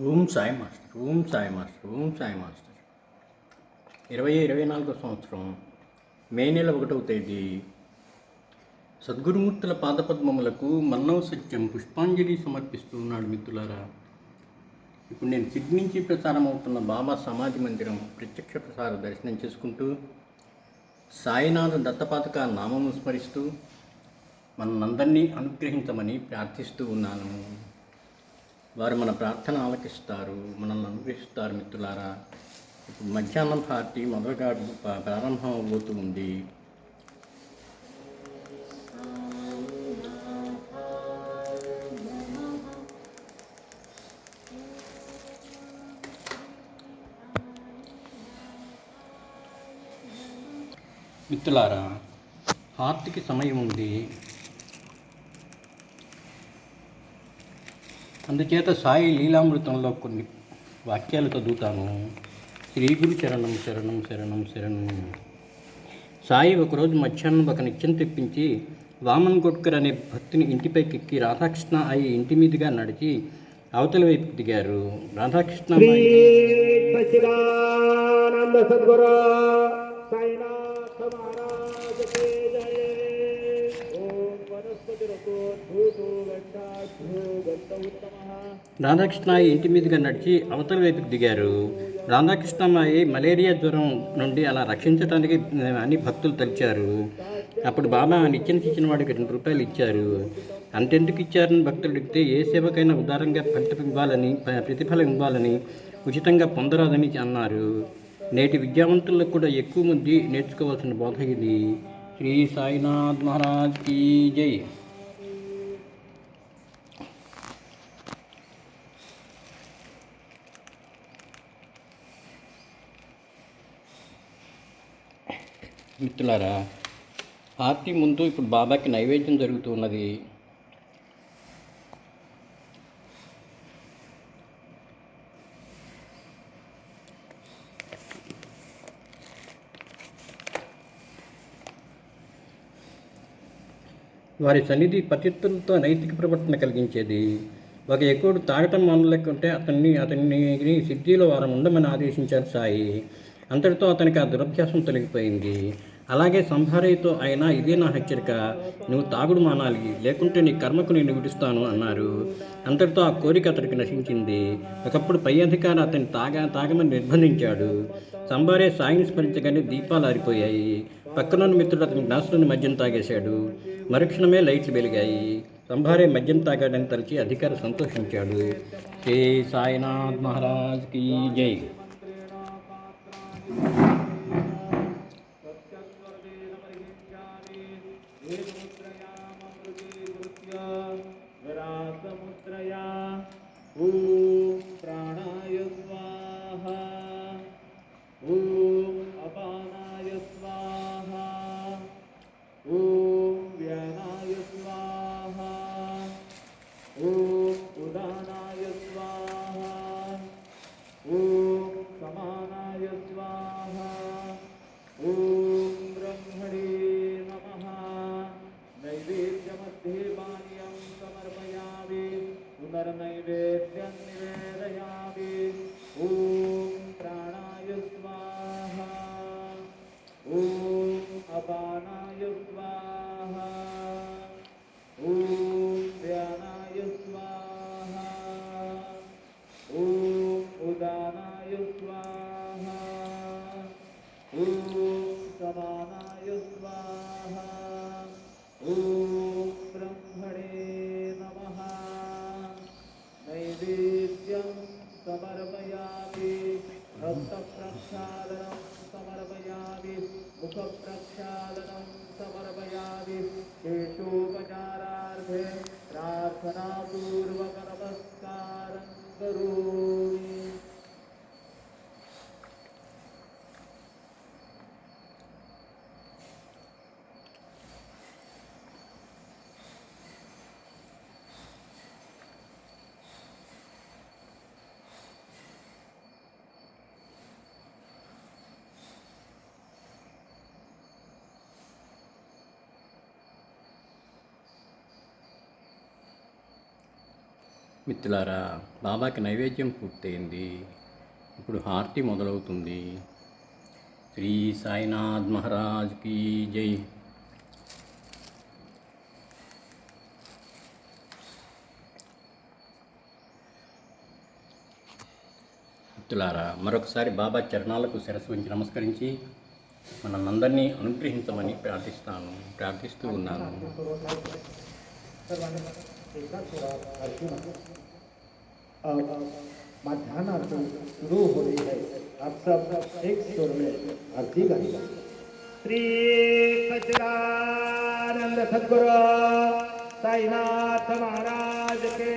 Om Sai master Om Sai master Om Sai master. ఇరవై ఇరవై నాలుగో సంవత్సరం మే నెల ఒకటవ తేదీ. సద్గురుమూర్తుల పాదపద్మములకు మన్నవ సత్యం పుష్పాంజలి సమర్పిస్తూ ఉన్నాడు మిత్రులారా. ఇప్పుడు నేను సిడ్నీ నుంచి ప్రసారం అవుతున్న బాబా సమాధి మందిరం ప్రత్యక్ష ప్రసార దర్శనం చేసుకుంటూ సాయినాథ దత్తపాతక నామము స్మరిస్తూ మనందరినీ అనుగ్రహించమని ప్రార్థిస్తూ ఉన్నాను. వారు మన ప్రార్థన ఆలకిస్తారు మనల్ని అనుగ్రహిస్తారు మిత్రులారా. ఇప్పుడు మధ్యాహ్నం పార్టీ మొదలుగాడు ప్రారంభం అవబోతూ ఉంది. మిత్రులారా హార్ట్కి సమయం ఉంది. అందుచేత సాయి లీలామృతంలో కొన్ని వాక్యాలు చదువుతాను. శ్రీ గురు చరణం శరణం శరణం శరణం. సాయి ఒకరోజు మధ్యాహ్నం ఒక నిత్యం తెప్పించి వామన్ గోడ్కర్ అనే భక్తుని ఇంటిపైకి ఎక్కి రాధాకృష్ణ అయి ఇంటి మీదుగా నడిచి అవతల వైపు దిగారు. రాధాకృష్ణ రాధాకృష్ణమాయి ఇంటి మీదుగా నడిచి అవతల వైపుకి దిగారు. రాధాకృష్ణమాయి మలేరియా జ్వరం నుండి అలా రక్షించడానికి అని భక్తులు తలిచారు. అప్పుడు బాబా నిచ్చెన ఇచ్చిన వాడికి రెండు రూపాయలు ఇచ్చారు. అంతెందుకు ఇచ్చారని భక్తులు అడిగితే ఏ సేవకైనా ఉదారంగా ఫలితం ఇవ్వాలని ప్రతిఫలం ఇవ్వాలని ఉచితంగా పొందరాదని అన్నారు. నేటి విద్యావంతులకు కూడా ఎక్కువ మంది నేర్చుకోవాల్సిన బోధ ఇది. శ్రీ సాయినాథ్ మహారాజ్ కీ జై. మిత్రులారా పార్టీ ముందు ఇప్పుడు బాబాకి నైవేద్యం జరుగుతున్నది. వారి సన్నిధి పతిత్తులతో నైతిక ప్రవర్తన కలిగించేది. ఒక ఎక్కువడు తాగటం మొదలెక్కుంటే అతన్ని అతన్ని సిద్ధిలో వారం ఉండమని ఆదేశించారు సాయి. అంతటితో అతనికి ఆ దురభ్యాసం తొలగిపోయింది. అలాగే సంభారయ్యతో అయినా ఇదే నా హెచ్చరిక. నువ్వు తాగుడు మానాలి లేకుంటే నీ కర్మకు నేను విడుస్తాను అన్నారు. అంతటితో ఆ కోరిక అతడికి నశించింది. ఒకప్పుడు పై అధికారి అతన్ని తాగా తాగమని నిర్బంధించాడు. సంబారే సాయిని స్మరించగానే దీపాలు ఆరిపోయాయి. పక్కనున్న మిత్రుడు అతని గ్లాసులోని మద్యం తాగేశాడు. మరుక్షణమే లైట్లు వెలిగాయి. సంభారే మద్యం తాగాడని తలచి అధికారి సంతోషించాడు. శ్రీ సాయినాథ్ మహారాజ్ కీ జై. मुखप्रक्षालनं समर्पयामि मुखप्रक्षालनं समर्पयामि। शेषोपचारार्थे प्रार्थनापूर्वकम् మిత్రులారా బాబాకి నైవేద్యం పూర్తయింది. ఇప్పుడు హారతి మొదలవుతుంది. శ్రీ సాయినాథ్ మహారాజ్ కీ జై. మిత్రులారా మరొకసారి బాబా చరణాలకు శిరస్సు ఉంచి నమస్కరించి మనందరినీ అనుగ్రహించమని ప్రార్థిస్తాను ప్రార్థిస్తూ ఉన్నాను. अब मध्यान्ह आरती शुरू हो रही है। आप सब एक स्वर में आरती गाइए श्री सच्चिदानंद सदगुरु साईनाथ महाराज के